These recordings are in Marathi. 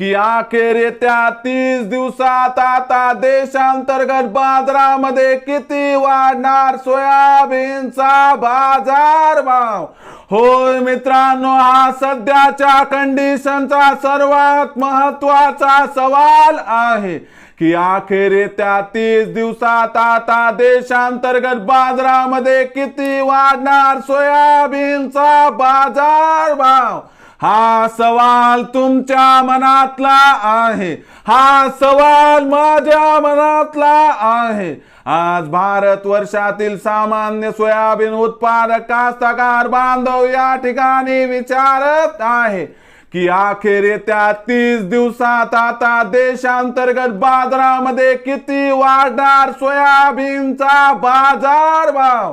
की अखेर येत्या तीस दिवसात आता देशांतर्गत बाजारामध्ये किती वाढणार सोयाबीनचा बाजार भाव? होय मित्रांनो हा सध्याच्या कंडिशनचा सर्वात महत्त्वाचा सवाल आहे की अखेर येत्या तीस दिवसात आता देशांतर्गत बाजारामध्ये किती वाढणार सोयाबीनचा बाजार भाव? हा सवाल तुमच्या मनातला आहे. हा सवाल माझ्या मनातला आहे. आज भारत वर्षातील सामान्य सोयाबीन उत्पादक कास्तकार बांधव या ठिकाणी विचारत आहे की अखेर येत्या तीस दिवसात आता देशांतर्गत बाजारामध्ये किती वाढणार सोयाबीनचा बाजार भाव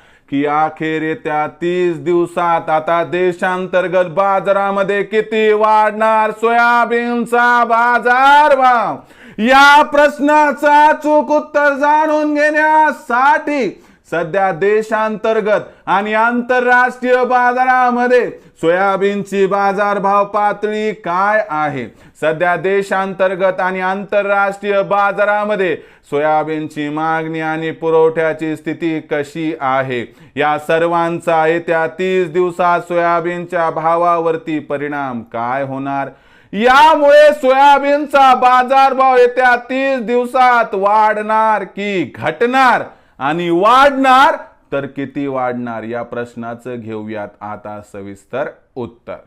की अखेर येत्या तीस दिवसात आता देशांतर्गत बाजारामध्ये किती वाढणार सोयाबीनचा बाजार? भाव या प्रश्नाचा चूक उत्तर जाणून घेण्यासाठी सध्या देशांतर्गत आणि आंतरराष्ट्रीय बाजारामध्ये सोयाबीनची बाजारभाव पातळी काय आहे? सध्या देशांतर्गत आणि आंतरराष्ट्रीय बाजारामध्ये सोयाबीनची मागणी आणि पुरवठ्याची स्थिती कशी आहे? या सर्वांचा येत्या तीस दिवसात सोयाबीनच्या भावावरती परिणाम काय होणार? यामुळे सोयाबीनचा बाजारभाव येत्या तीस दिवसात वाढणार की घटणार? आणि वाढणार तर किती वाढणार या प्रश्नाचं घेऊयात आता सविस्तर उत्तर.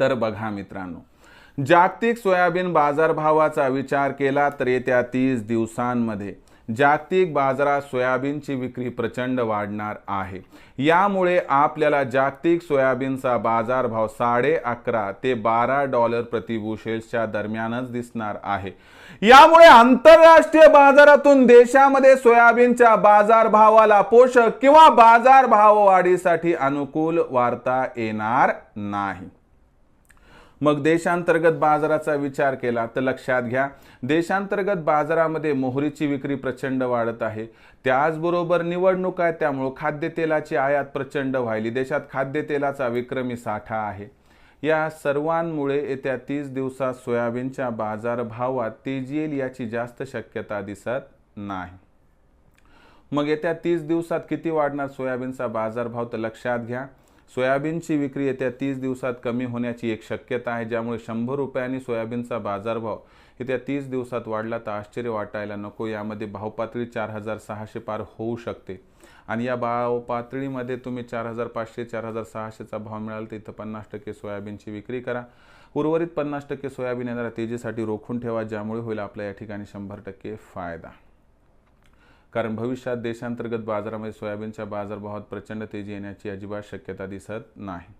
तर बघा मित्रांनो जागतिक सोयाबीन बाजारभावाचा विचार केला तर येत्या तीस दिवसांमध्ये जागतिक बाजारात सोयाबीनची विक्री प्रचंड वाढणार आहे. यामुळे आपल्याला जागतिक सोयाबीनचा बाजारभाव साडे अकरा ते बारा डॉलर प्रतिबुशेल्सच्या दरम्यानच दिसणार आहे. यामुळे आंतरराष्ट्रीय बाजारातून देशामध्ये सोयाबीनच्या बाजारभावाला पोषक किंवा बाजारभाव वाढीसाठी अनुकूल वार्ता येणार नाही. मग देशांतर्गत बाजाराचा विचार केला तर लक्षात घ्या देशांतर्गत बाजारामध्ये मोहरीची विक्री प्रचंड वाढत आहे. त्याचबरोबर निवडणूक आहे त्यामुळं खाद्यतेलाची आयात प्रचंड व्हायली. देशात खाद्यतेलाचा विक्रमी साठा आहे. या सर्वांमुळे येत्या तीस दिवसात सोयाबीनच्या बाजारभावात तेजी येईल याची जास्त शक्यता दिसत नाही. मग येत्या तीस दिवसात किती वाढणार सोयाबीनचा बाजारभाव तर लक्षात घ्या सोयाबीनची विक्री येत्या तीस दिवसात कमी होण्याची एक शक्यता आहे ज्यामुळे शंभर रुपयांनी सोयाबीनचा बाजारभाव येत्या तीस दिवसात वाढला तर आश्चर्य वाटायला नको. यामध्ये भावपातळी चार हजार सहाशे पार होऊ शकते. आणि या भाव पातळीमध्ये तुम्ही चार हजार पाचशे चार हजार सहाशेचा भाव मिळाल तर इथं पन्नास टक्के सोयाबीनची विक्री करा. उर्वरित पन्नास टक्के सोयाबीन येणाऱ्या तेजीसाठी रोखून ठेवा ज्यामुळे होईल आपल्या या ठिकाणी शंभर टक्के फायदा. कारण भविष्यात देशांतर्गत बाजारामध्ये सोयाबीनच्या बाजारभावात प्रचंड तेजी येण्याची अजिबात शक्यता दिसत नाही.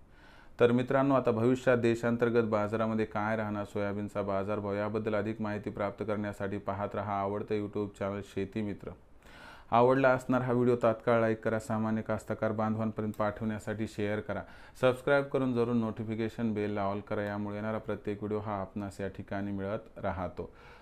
तर मित्रांनो आता भविष्यात देशांतर्गत बाजारामध्ये काय राहणार? सोयाबीनचा बाजारभाव याबद्दल अधिक माहिती प्राप्त करण्यासाठी पाहत रहा आवडतं यूट्यूब चॅनल शेती मित्र. आवडला असणार हा व्हिडिओ तात्काळ लाईक करा सामान्य कास्तकार बांधवांपर्यंत पाठवण्यासाठी शेअर करा. सबस्क्राईब करून जरूर नोटिफिकेशन बेल ऑल करा यामुळे येणारा प्रत्येक व्हिडिओ हा आपणास या ठिकाणी मिळत राहतो.